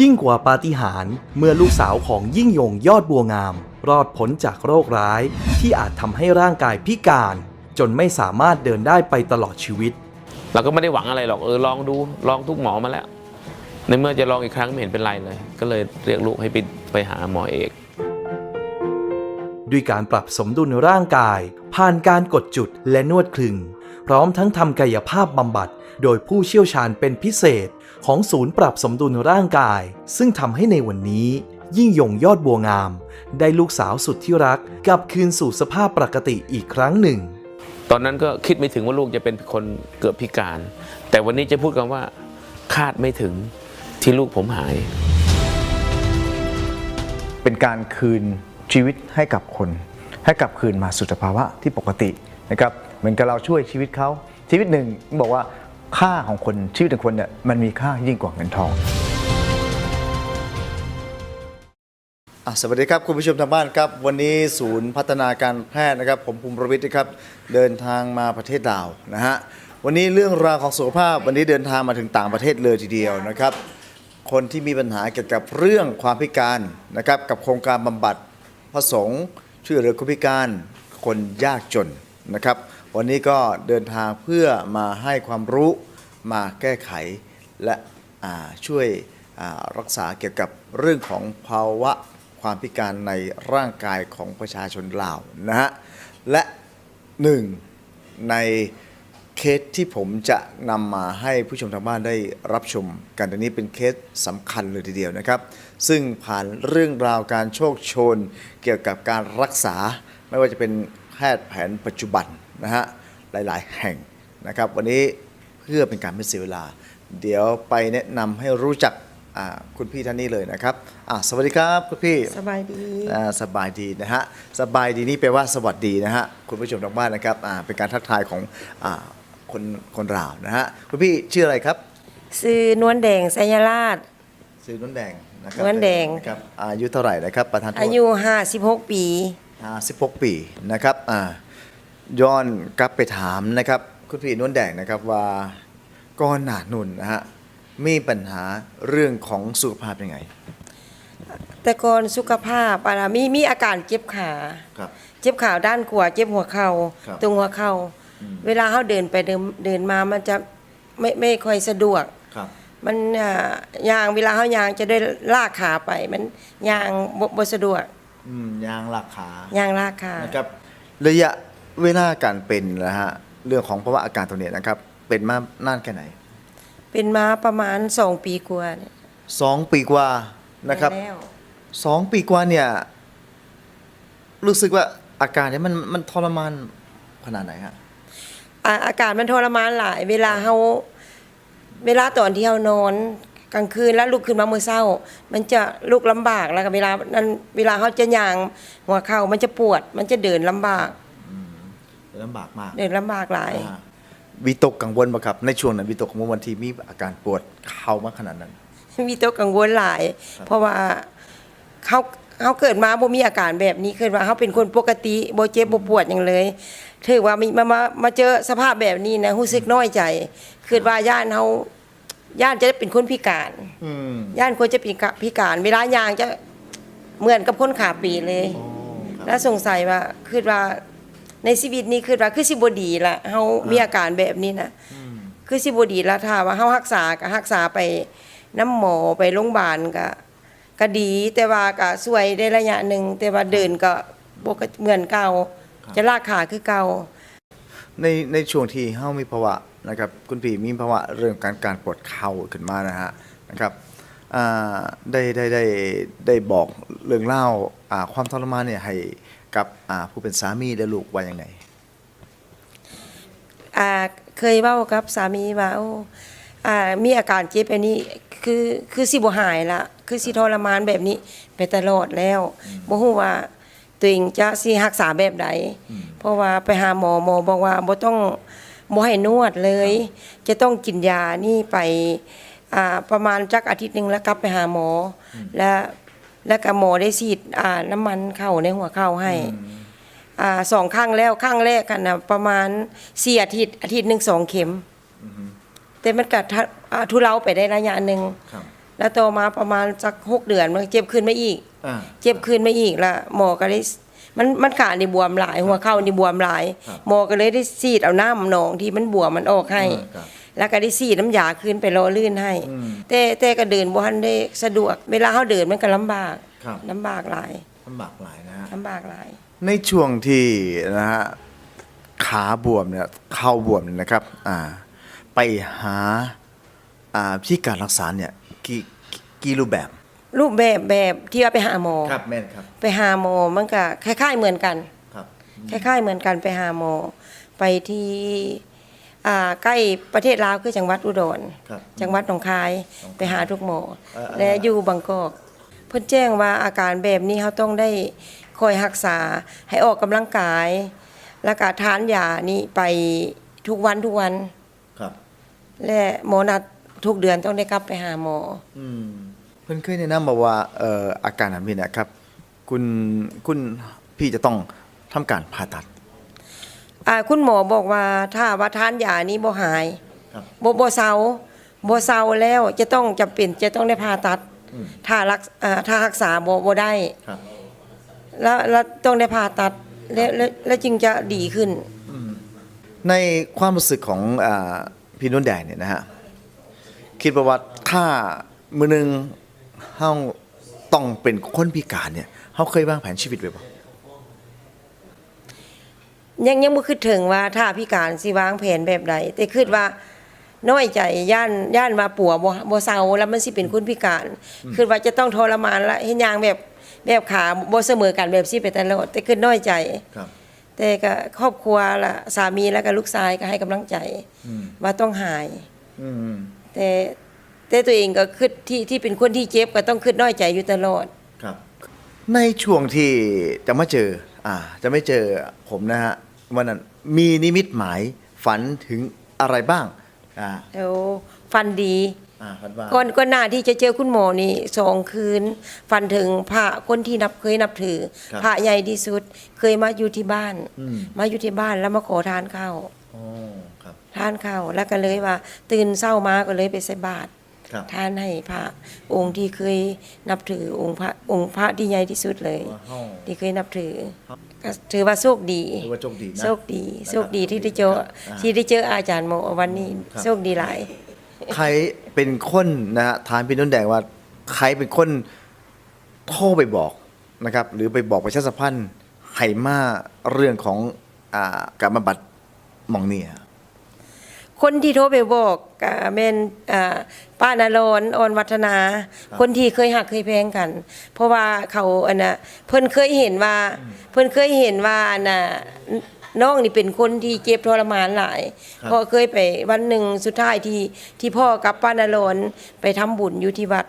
ยิ่งกว่าปาฏิหาริย์เมื่อลูกสาวของยิ่งยงยอดบัวงาม รอดพ้นจากโรคร้าย ที่อาจทำให้ร่างกายพิการ จนไม่สามารถเดินได้ไปตลอดชีวิต เราก็ไม่ได้หวังอะไรหรอกเออลองดูลองทุกหมอมาแล้ว ในเมื่อจะลองอีกครั้งไม่เห็นเป็นไรเลย ก็เลยเรียกลูกให้ไปไปหาหมอเอกด้วยการปรับสมดุลร่างกาย ผ่านการกดจุดและนวดคลึง พร้อมทั้งทำกายภาพบำบัด โดยผู้เชี่ยวชาญเป็นพิเศษ ของศูนย์ปรับสมดุลร่างกาย ซึ่งทำให้ในวันนี้ ยิ่งยงยอดบัวงาม ได้ลูกสาวสุดที่รักกลับคืนสู่สภาพปกติอีกครั้งหนึ่ง ตอนนั้นก็คิดไม่ถึงว่าลูกจะเป็นคนเกือบพิการ แต่วันนี้จะพูดกันว่า คาดไม่ถึงที่ลูกผมหาย เป็นการคืนชีวิตให้กับคน ให้กลับคืนมาสู่สภาวะที่ปกตินะครับเหมือนกับเราช่วยชีวิตเขาชีวิตหนึ่งบอกว่า ค่าของคนชีวิตหนึ่งคนเนี่ยมันมีค่ายิ่งกว่าเงินทองอสวัสดีครับ คุณผู้ชมทางบ้านครับ วันนี้ศูนย์พัฒนาการแพทย์นะครับ ผมภูมิประวิทย์นะครับ เดินทางมาประเทศลาวนะฮะวันนี้เรื่องราวของสุขภาพ วันนี้เดินทางมาถึงต่างประเทศเลยทีเดียวนะครับ คนที่มีปัญหาเกี่ยวกับเรื่องความพิการนะครับกับโครงการบำบัดพระสงฆ์ช่วยเหลือคนพิการคนยากจนนะครับ วันนี้ก็เดินทางเพื่อมาให้ความรู้มาแก้ไขและช่วยรักษาเกี่ยวกับเรื่องของภาวะความพิการในร่างกายของประชาชนลาวนะฮะและหนึ่งในเคสที่ผมจะนำมาให้ผู้ชมทางบ้านได้รับชมกันอันนี้เป็นเคสสำคัญเลยทีเดียวนะครับ ซึ่งผ่านเรื่องราวการโชคชนเกี่ยวกับการรักษาไม่ว่าจะเป็น แพทย์แผนปัจจุบันนะฮะหลายๆ แห่งนะครับ วันนี้เพื่อเป็นการไม่เสียเวลา เดี๋ยวไปแนะนำให้รู้จักอ่าคุณพี่ท่านนี้เลยนะครับอ่าสวัสดีครับคุณพี่สบายดี อ่าสบายดีนะฮะสบายดีนี่แปลว่าสวัสดีนะฮะคุณผู้ชมทางบ้านนะครับอ่าเป็นการทักทายของอ่าคนคนราวนะฮะคุณพี่ชื่ออะไรครับซื้อนวลแดงสัญราชชื่อนุ่นแดงนะครันวลแดง นะครับอายุเท่าไหร่นะครับประธานโทษอายุ 56 ปีอ่า 16 ปีนะครับอ่าย้อนกลับไปถามนะครับ คุณพี่นุ่นแดงนะครับว่าก่อนหน้านุ่นนะฮะมีปัญหาเรื่องของสุขภาพยังไง แต่ก่อนสุขภาพอะนะมีมีอาการเจ็บขาครับเจ็บขาด้านขวาเจ็บหัวเข่าครับตรงหัวเข่าเวลาเขาเดินไปเดินเดินมามันจะไม่ไม่ค่อยสะดวกครับมันอ่ายางเวลาเขายางจะได้ลากขาไปมันยางบ่บ่สะดวก อืมยางหลักขายางลากขานะครับ ระยะเวลาการเป็นนะฮะเรื่องของภาวะอาการตรงเนี้ยนะครับ เป็นมานานแค่ไหนเป็นมาประมาณ2ปีกว่าเนี่ยสองปีกว่านะครับแล้วสองปีกว่าเนี่ย รู้สึกว่าอาการเนี่ยมันมันทรมานขนาดไหนฮะ อ่าอากาศมันทรมานหลาย เวลาเฮาเวลาตอนที่เฮานอน กลางคืนแล้วลุกขึ้นมามื้อเช้า มันจะลุกลำบากแล้วก็เวลานั้นเวลาเฮาจะย่างหัวเข่ามันจะปวด มันจะเดินลำบากลำบากมาก เดินลำบากหลายนะฮะวิตกกังวลปะครับในช่วงนั้นวิตกกังวลวันที่มีอาการปวดเข่ามากขนาดนั้นมีตัวกังวลหลาย เพราะว่าเขาเขาเกิดมาบ่มีอาการแบบนี้เกิดมาเขาเป็นคนปกติบ่เจ็บบ่ปวดอย่างเลยถือว่ามีมามามาเจอสภาพแบบนี้นะรู้สึกน้อยใจคิดว่าย่านเฮา ย่านจะเป็นคนพิการอืมย่านควรจะพิกะพิการเวลายางจะเหมือนกับคนขาปีเลย แล้วสงสัยว่าคือว่าในชีวิตนี้คือว่าคือสิบดีละเฮามีอาการแบบนี้นะคือสิบดีละถ้าว่าเฮารักษาก็รักษาไปน้ำหมอไปโรงพยาบาลก็ก็ดีแต่ว่าก็สวยได้ระยะหนึ่งแต่ว่าเดินก็บ่ก็เหมือนเก่า จะลากขาคือเก่า ในในช่วงที่เฮามีภาวะ นะครับคุณพี่มีภาวะเรื่องการการปวดเข่าขึ้นมานะฮะนะครับอ่าได้ได้ได้ได้บอกเรื่องเล่าอ่าความทรมานเนี่ยให้กับอ่าผู้เป็นสามีและลูกว่ายังไงอ่าเคยเว้ากับสามีว่าโอ้อ่ามีอาการเจ็บอันนี้คือคือสิบ่หายละคือสิทรมานแบบนี้ไปตลอดแล้วบ่ฮู้ว่าตัวเองจะสิรักษาแบบใดเพราะว่าไปหาหมอหมอบอกว่าบ่ต้อง บ่ให้นวดเลย จะต้องกินยานี่ไปอ่าประมาณจักอาทิตย์หนึงแล้วกลับไปหาหมออแล้วแล้วก็หมอได้ฉีดอ่าน้ำมันเข้าในหัวเข่าให้อ่าสองครั้งแล้วครั้งแรกกันนะประมาณสี่อาทิตย์อาทิตย์หนึ่งสองเข็มแต่มันกัดทุเลาไปได้ระยะหนึ่ง ครับแล้วต่อมาประมาณสักหกเดือนมันเจ็บขึ้นมาอีก อ่า เจ็บขึ้นมาอีกละหมอก็ได้ มันมันขานี่บวมหลายหัวเข่านี่บวมหลาย ครับหมอก็เลยได้ซีดเอาน้ำหนองที่มันบวมมันออกให้อืมครับแล้วก็ได้ซีดน้ำยาขึ้นไปรอลื่นให้ อืมแต่แต่ก็เดินบ่ทันได้สะดวก เวลาเขาเดินมันก็ลำบากครับ ลำบากหลายลำบากหลายนะฮะ ลำบากหลาย ในช่วงที่นะฮะขาบวมเนี่ยเข่าบวมเนี่ยนะครับอ่าไปหาอ่าที่การรักษาเนี่ยกี่กี่รูปแบบ รูปแบบแบบที่ว่าไปหาหมอ ครับแม่นครับ ไปหาหมอมันก็คล้าย ๆเหมือนกัน ครับคล้าย ๆ เหมือนกันไปหาหมอ ไปที่อ่าใกล้ประเทศลาวคือจังหวัดอุดร ครับ จังหวัดหนองคายไปหาทุกหมอ เออเออและอยู่บางกอกเพิ่นแจ้งว่าอาการแบบนี้เขาต้องได้คอยรักษาให้ออกกำลังกายแล้วก็ทานยานี่ไปทุกวันทุกวัน ครับ และหมอนัดทุกเดือนต้องได้กลับไปหาหมอ อืม เพื่อนเคยแนะนำมาว่าเอ่ออาการแบบนี้นะครับ คุณคุณพี่จะต้องทำการผ่าตัด อ่าคุณหมอบอกว่าถ้าว่าทานยานี้บ่หายครับ บ่บ่เซาบ่เซาแล้วจะต้องจำเป็นจะต้องได้ผ่าตัด อืม ถ้ารักอ่าถ้ารักษาบ่บ่ได้ ครับ แล้วแล้วต้องได้ผ่าตัดแล้วแล้วแล้วจึงจะดีขึ้น ในความรู้สึกของอาพี่นุ่นแดงเนี่ยนะฮะคิดว่าว่าถ้ามือหนึง เฮาต้องเป็นคนพิการเนี่ยเฮาเคยวางแผนชีวิตไว้บ่ยังยังบ่คิดถึงว่าถ้าพิการสิวางแผนแบบใดแต่คิดว่าน้อยใจย่านย่านว่าปัวบ่บ่เซาแล้วมันสิเป็นคนพิการคิดว่าจะต้องทรมานและเฮ็ดอย่างแบบแบบขาบ่เสมอกันแบบสิไปตลอดแต่คิดน้อยใจครับ แต่ก็ครอบครัวละสามีแล้วก็ลูกชายก็ให้กำลังใจอืมว่าต้องหาย อืมแต่ แต่ตัวเองก็คิดที่ที่เป็นคนที่เจ็บก็ต้องคิดน้อยใจอยู่ตลอด ครับ ในช่วงที่จะมาเจอ อ่า จะไม่เจอผมนะฮะวันนั้นมีนิมิตหมายฝันถึงอะไรบ้าง อ่าแล้วฟันดี อ่าฝันว่าก่อนก่อนหน้าที่จะเจอคุณหมอนี่สองคืน ฟันถึงพระคนที่นับเคยนับถือ ครับพระใหญ่ที่สุดเคยมาอยู่ที่บ้าน อืม มาอยู่ที่บ้านแล้วมาขอทานข้าวอ๋อครับ ทานข้าวแล้วก็เลยว่า ตื่นเช้ามาก็เลยไปใส่บาตร ครับทานให้พระองค์ที่เคยนับถือองค์พระองค์พระที่ใหญ่ที่สุดเลยว้าวที่เคยนับถือก็ถือว่าโชคดีถือว่าโชคดีนะโชคดีนะครับโชคดีที่ได้เจอครับอ่าที่ได้เจออาจารย์โมวันนี้ครับ โชคดีหลาย ใครเป็นคนนะฮะถามพี่นุ่นแดงว่าใครเป็นคนโทรไปบอกนะครับ หรือไปบอกประชาสัมพันธ์ให้มาเรื่องของอ่าการบำบัดหมองเนี่ย คนที่โทรไปบอกกะแม่นอ่าป้านารนออนวัฒนา คนที่เคยหักเคยแพงกัน เพราะว่าเขาอันน่ะเพิ่นเคยเห็นว่า เพิ่นเคยเห็นว่าอันน่ะน้องนี่เป็นคนที่เจ็บทรมานหลายครับเพอเคยไปวันหนึ่งสุดท้ายที่ที่พ่อกับป้านารนไปทำบุญอยู่ที่วัด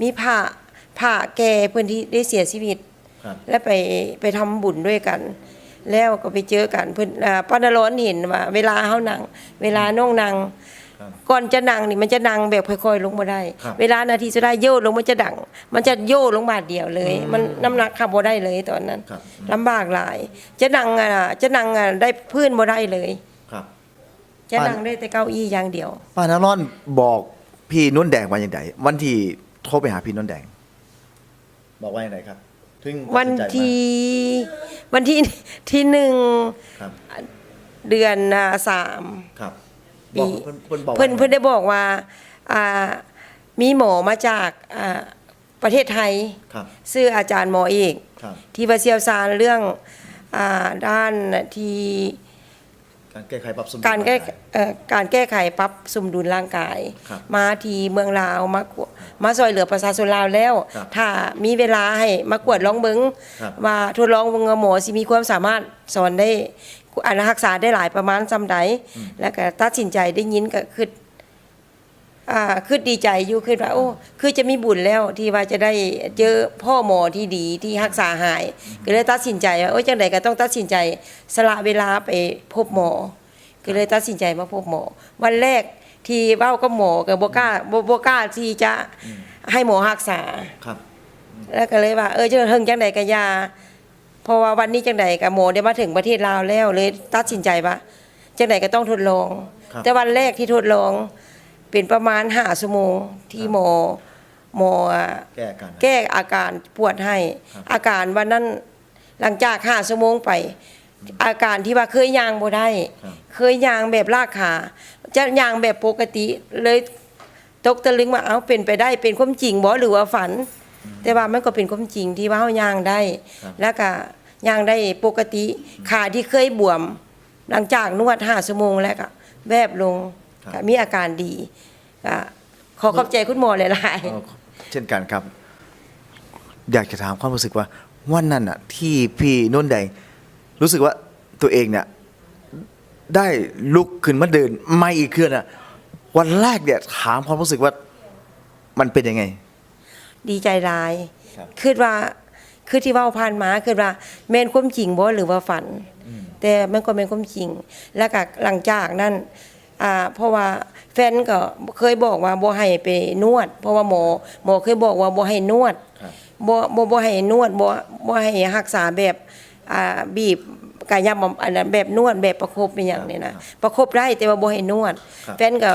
มีพระพระแก่เพิ่นที่ได้เสียชีวิต ครับ แล้วไปไปทำบุญด้วยกัน แล้วก็ไปเจอกันเพิ่นอ่าป้านร้อนเห็นว่าเวลาเฮานั่งเวลาน้องนั่งครับก่อนจะนั่งนี่มันจะนั่งแบบค่อยๆลงมาได้ ครับเวลานาทีสุดท้ายโยดลงมันจะดัง มันจะโยดลงบาดเดียวเลยมันน้ำหนักขับบ่ได้เลยตอนนั้นครับลำบากหลาย จะนั่งอะจะนั่งอะได้พื้นบ่ได้เลย ครับ จะนั่งได้แต่เก้าอี้อย่างเดียว ป้านารอนบอกพี่นุ่นแดงว่าอย่างไรวันที่โทรไปหาพี่นุ่นแดง บอกว่าอย่างไรครับ ถึงตัดวันสิใจมาที่วันที่ที่หนึ่งครับเดือนอ่าสาม ครับบปีอกเพิ่นเพิ่นบอกเพิ่นว่าเพิ่นได้บอกว่าอ่ามีหมอมาจากอ่าประเทศไทยครับชื่ออาจารย์หมอเอก ครับ ที่ว่าเชี่ยวชาญเรื่องอาด้านที่ การแก้ไขปรับสมดุล การแก้เอ่อการแก้ไขปรับสมดุลร่างกาย ครับมาที่เมืองลาว มากวมาซอยเหลือประชาชนลาวแล้ว ครับถ้ามีเวลาให้มากวดลองเบิงครับ ว่าทดลองเบิงว่าหมอสิมีความสามารถสอนได้อารักษาได้หลายประมาณจำใดแล้วก็ตัดสินใจได้ยินก็คือ อ่าคือดีใจอยู่คือว่าโอ้คือจะมีบุญแล้วที่ว่าจะได้เจอพ่อหมอที่ดีที่รักษาหาย ก็เลยตัดสินใจว่าโอ้ยจังไดก็ต้องตัดสินใจสละเวลาไปพบหมอ ก็เลยตัดสินใจมาพบหมอ วันแรกที่เว้ากับหมอก็บ่กล้าบ่บ่กล้าที่จะให้หมอรักษา ครับ แล้วก็เลยว่าเออจะเฮิงจังไดก็อยาเพราะว่าวันนี้จังไดก็หมอได้มาถึงประเทศลาวแล้วเลยตัดสินใจว่าจังไดก็ต้องทดลอง ครับ แต่วันแรกที่ทดลอง เป็นประมาณ5ชั่วโมงที่หมอหมอแก้อาการ แก้อาการปวดให้อาการวันนั้นหลังจากห้าชั่วโมงไป อาการที่ว่าเคยยางบ่ได้ ครับ เคยยางแบบลากขา จะยางแบบปกติเลยตกตะลึงว่าเอาเป็นไปได้เป็นความจริงบ่หรือว่าฝัน แต่ว่ามันก็เป็นความจริงที่ว่าเฮายางได้แล้วก็ยางได้ปกติขาที่เคยบวม หลังจากนวดห้าชั่วโมงแล้วก็แวบลง ก็มีอาการดีก็ขอขอบใจคุณหมอหลายๆเอ่อเช่นกันครับ อยากจะถามความรู้สึกว่าวันนั้นอะ ที่พี่นุ่นแดงรู้สึกว่าตัวเองเนี่ย ได้ลุกขึ้นมาเดิน ไม่อีกเคลื่อนอะ วันแรกเนี่ยถามความรู้สึกว่ามันเป็นยังไง ดีใจหลายครับคิดว่าคือที่เว่าผ่านมาคือว่าแม่นความจริงบ่หรือว่าฝัน แต่มันก็เป็นความจริง แล้วก็หลังจากนั้น อ่าเพราะว่าแฟนก็เคยบอกว่าบ่ให้ไปนวด เพราะว่าหมอหมอเคยบอกว่าบ่ให้นวดครับบ่บ่บ่ให้นวดบ่บ่ให้รักษาแบบอ่าบีบกายบำอันนั้นแบบนวดแบบประคบเป็นอย่างนี้นะประคบได้แต่ว่าบ่ให้นวดครับแฟนก็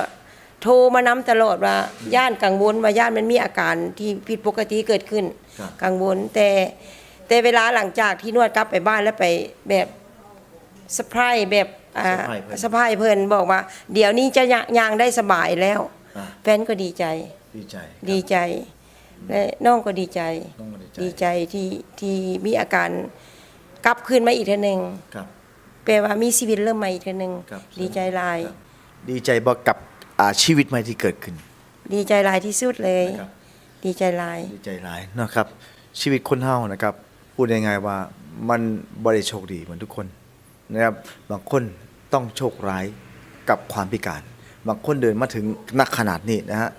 โทรมานํตลอดว่าย่านกังวลว่าย่านมันมีอาการที่ผิดปกติเกิดขึ้นครับกังวลแต่แต่เวลาหลังจากที่นวดกลับไปบ้านแล้วไปแบบสปายแบบ อ่า surprise เพิ่นสปายเพิ่นบอกว่า เดี๋ยวนี้จะยะยางได้สบายแล้ว อ่าแฟนก็ดีใจ ดีใจดีใจ และน้องก็ดีใจน้องก็ดีใจดีใจที่ที่มีอาการกลับคืนมาอีกเทีนึงครับ แปลว่ามีชีวิตเริ่มใหม่อีกเทีนึงครับ ดีใจหลาย ครับดีใจบอกกับอ่าชีวิตใหม่ที่เกิดขึ้น ดีใจหลายที่สุดเลย นะครับ ดีใจหลาย ดีใจหลายนะครับ ชีวิตคนเฮานะครับ พูดยังไงว่ามันบ่ได้โชคดีเหมือนทุกคน นะครับบางคนต้องโชคร้ายกับความพิการ บางคนเดินมาถึงนักขนาดนี้นะฮะ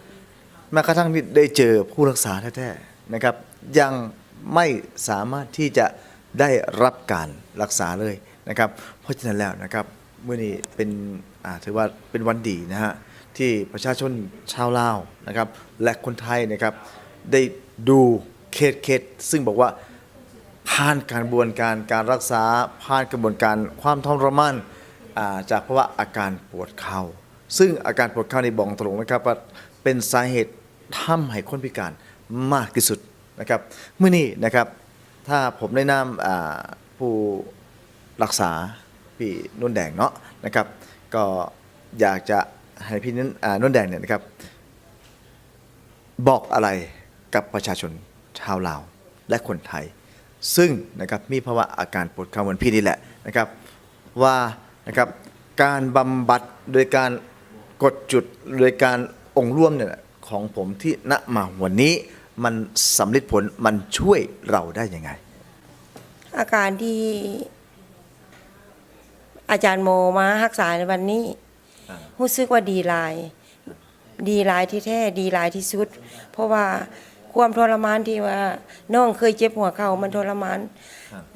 แม้กระทั่งที่ได้เจอผู้รักษาแท้ๆนะครับ ยังไม่สามารถที่จะได้รับการรักษาเลยนะครับ เพราะฉะนั้นแล้วนะครับเมื่อนี้เป็นถือว่าเป็นวันดีนะฮะที่ประชาชนชาวลาวนะครับ และคนไทยนะครับ ได้ดูเคสเคสซึ่งบอกว่า ผ่านการบวนการการรักษาผ่านกระบวนการความทรมานอ่าจากภาวะอาการปวดเข่าซึ่งอาการปวดเข่าในบอกตรงนะครับว่าเป็นสาเหตุทำให้คนพิการมากที่สุดนะครับเมื่อนี้นะครับถ้าผมได้นำผู้รักษาพี่นุ่นแดงเนาะนะครับก็อยากจะให้พี่นุ่นนุ่นแดงเนี่ยนะครับ บอกอะไรกับประชาชนชาวลาวและคนไทย ซึ่งนะครับมีภาวะอาการปวดเข่าเหมือนพี่นี่แหละนะครับว่านะครับการบำบัดโดยการกดจุดโดยการองค์ร่วมเนี่ยของผมที่ณมาวันนี้มันสำลิดผลมันช่วยเราได้ยังไง อาการที่อาจารย์โมมารักษาในวันนี้อ่ารู้สึกว่าดีหลาย ดีหลายที่แท้ดีหลายที่สุด เพราะว่า ความทรมานที่ว่าน้องเคยเจ็บหัวเข่ามันทรมาน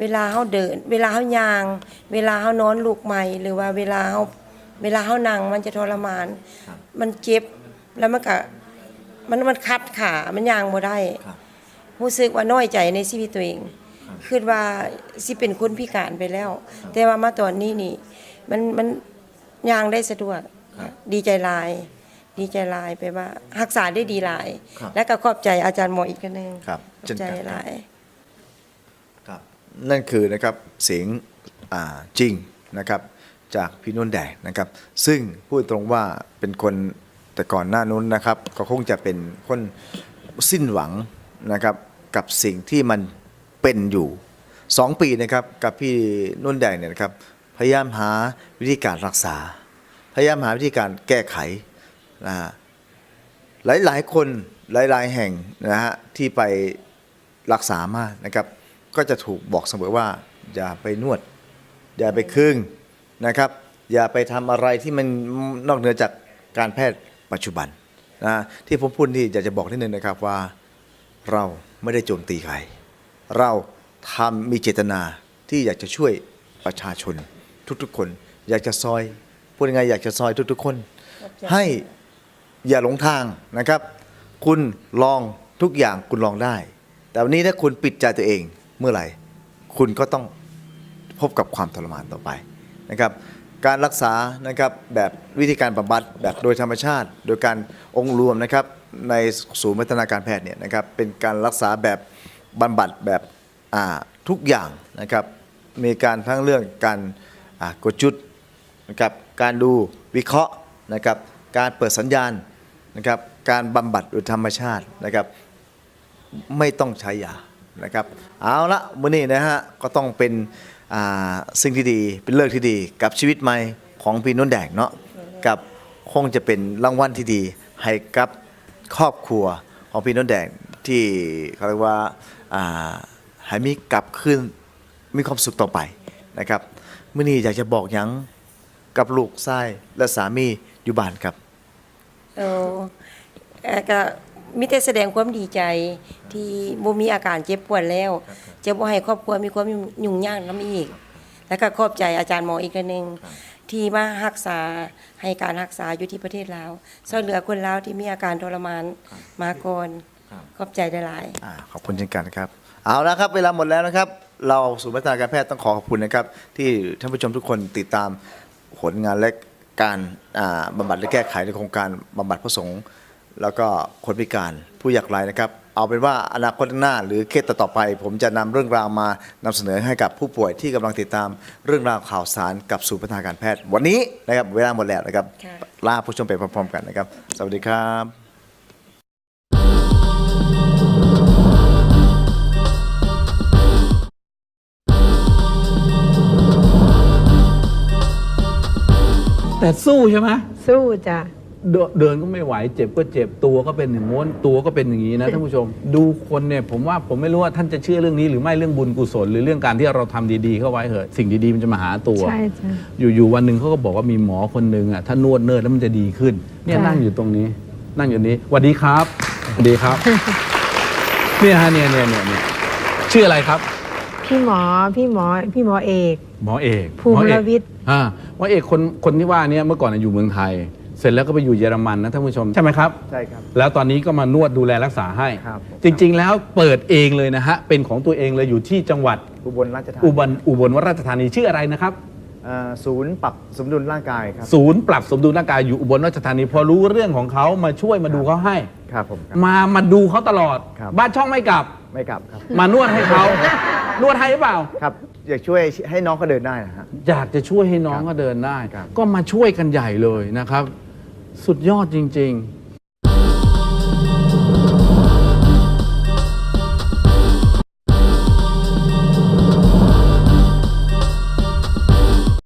เวลาเขาเดิน เวลาเขายาง เวลาเขานอนลูกใหม่หรือว่าเวลาเขาเวลาเขานั่งมันจะทรมานมันเจ็บแล้วมันก็มันมันคัดขา มันยางบ่ได้ ครับ รู้สึกว่าน้อยใจในชีวิตตัวเองคิดว่าสิเป็นคนพิการไปแล้ว แต่ว่ามาตอนนี้นี่ มันมันยางได้สะดวก ครับ ดีใจหลาย ดีใจหลายไปว่ารักษาได้ดีหลาย ครับ และก็ขอบใจอาจารย์หมออีกคนนึงครับขอเช่บนใจกันหลาย ครับ นั่นคือนะครับเสียงอ่าจริงนะครับจากพี่นุ่นแดงนะครับ ซึ่งพูดตรงว่าเป็นคนแต่ก่อนหน้านู้นนะครับก็คงจะเป็นคนสิ้นหวังนะครับกับสิ่งที่มันเป็นอยู่สองปีนะครับกับพี่นุ่นแดงเนี่ยนะครับพยายามหาวิธีการรักษา พยายามหาวิธีการแก้ไข นะฮะหลายๆคนหลายๆแห่งนะฮะที่ไปรักษามานะครับ ก็จะถูกบอกเสมอว่า อย่าไปนวด อย่าไปครึ่งนะครับ อย่าไปทำอะไรที่มันนอกเหนือจากการแพทย์ปัจจุบันนะที่ผมพูดนี่อยากจะบอกนิดนึงนะครับว่าเราไม่ได้โจมตีใคร เราทำมีเจตนาที่อยากจะช่วยประชาชนทุกๆคน อยากจะซอยพูดยังไงอยากจะซอยทุกๆคน ให้ อย่าหลงทางนะครับ คุณลองทุกอย่างคุณลองได้ แต่วันนี้ถ้าคุณปิดใจตัวเองเมื่อไหร่ คุณก็ต้องพบกับความทรมานต่อไปนะครับการรักษานะครับแบบวิธีการบำบัดแบบโดยธรรมชาติ โดยการองค์รวมนะครับในศูนย์พัฒนาการแพทย์เนี่ยนะครับเป็นการรักษาแบบบำบัดแบบทุกอย่างนะครับมีการทั้งเรื่องการกดจุดนะครับการดูวิเคราะห์นะครับการเปิดสัญญาณ นะครับการบำบัดโดยธรรมชาตินะครับไม่ต้องใช้ยานะครับเอาละมื้อนี้นะฮะก็ต้องเป็นสิ่งที่ดีเป็นเลิกที่ดีกับชีวิตใหม่ของพี่นุ่นแดงเนาะกับคงจะเป็นรางวัลที่ดีให้กับครอบครัวของพี่นุ่นแดงที่เขาเรียกว่าให้มีกลับคืนมีความสุขต่อไปนะครับมื้อนี้อยากจะบอกยังกับลูกชายและสามีอยู่บ้านครับ เออเอ่อก็มีแต่แสดงความดีใจที่บ่มีอาการเจ็บปวดแล้ว จะบ่ให้ครอบครัวมีความยุ่งยากนํอีก แล้วก็ขอบใจอาจารย์หมออีกทีหนึงที่มารักษาให้การรักษาอยู่ที่ประเทศลาวช่วยเหลือคนลาวที่มีอาการทรมานมาก่อนขอบใจหลายๆอ่าขอบคุณเช่นกันครับ เอาละครับ เวลาหมดแล้วนะครับ เราศูนย์พัฒนาการแพทย์ต้องขอขอบคุณนะครับ ที่ท่านผู้ชมทุกคนติดตามผลงานและ การอ่าบำบัดและแก้ไขในโครงการบำบัดพระสงฆ์แล้วก็คนพิการผู้ยากไร้นะครับ เอาเป็นว่าอนาคตข้างหน้า หรือเคสต่อๆไป ผมจะนำเรื่องราวมานำเสนอให้กับผู้ป่วยที่กำลังติดตามเรื่องราวข่าวสารกับศูนย์พัฒนาการแพทย์ วันนี้นะครับเวลาหมดแล้วนะครับค่ะลาผู้ชมไปพร้อมๆกันนะครับ สวัสดีครับ แต่สู้ใช่ไหมสู้จ้ะเดินเดินก็ไม่ไหวเจ็บก็เจ็บตัวก็เป็นอย่างง้นตัวก็เป็นอย่างนี้นะท่านผู้ชม ดูคนเนี่ยผมว่าผมไม่รู้ว่าท่านจะเชื่อเรื่องนี้ หรือไม่เรื่องบุญกุศล หรือเรื่องการที่เราทำดีๆเข้าไว้เหอะสิ่งดีๆมันจะมาหาตัวใช่จ้ะอยู่ๆวันหนึ่งเขาก็บอกว่ามีหมอคนหนึ่งอะถ้านวดเนิร์ดแล้วมันจะดีขึ้น เนี่ยค่ะนั่งอยู่ตรงนี้ นั่งอยู่นี้สวัสดีครับสวัสดีครับเนี่ยฮะเนี่ยเนี่ยเนี่ยเนี่ยชื่ออะไรครับ พี่หมอพี่หมอพี่หมอเอก หมอเอกภูมิหมอเอกวิทย์ อ่าหมอเอกคนคนที่ว่าเนี่ยเมื่อก่อนนะอยู่เมืองไทย เสร็จแล้วก็ไปอยู่เยอรมันนะท่านผู้ชมใช่ไหมครับ ใช่ครับ แล้วตอนนี้ก็มานวดดูแลรักษาให้ ครับผมจริง ๆ แล้วเปิดเองเลยนะฮะ เป็นของตัวเองเลยอยู่ที่จังหวัดอุบลราชธาอุนีบลอุบลราชธานีชื่ออะไรนะครับ เอ่อศูนย์ปรับสมดุลร่างกายครับ ศูนย์ปรับสมดุลร่างกายอยู่อุบลราชธานีพอรู้เรื่องของเขามาช่วยมาดูเขาให้ ครับผมครับ มามาดูเขาตลอด ครับ บ้านช่องไม่กลับ ไม่กลับครับ มานวดให้เขา นวดให้หรือเปล่า ครับ อยากช่วยให้น้องเขาเดินได้นะฮะ อยากจะช่วยให้น้องครับก็เดินได้ ครับ ก็มาช่วยกันใหญ่เลยนะครับ สุดยอดจริง ๆ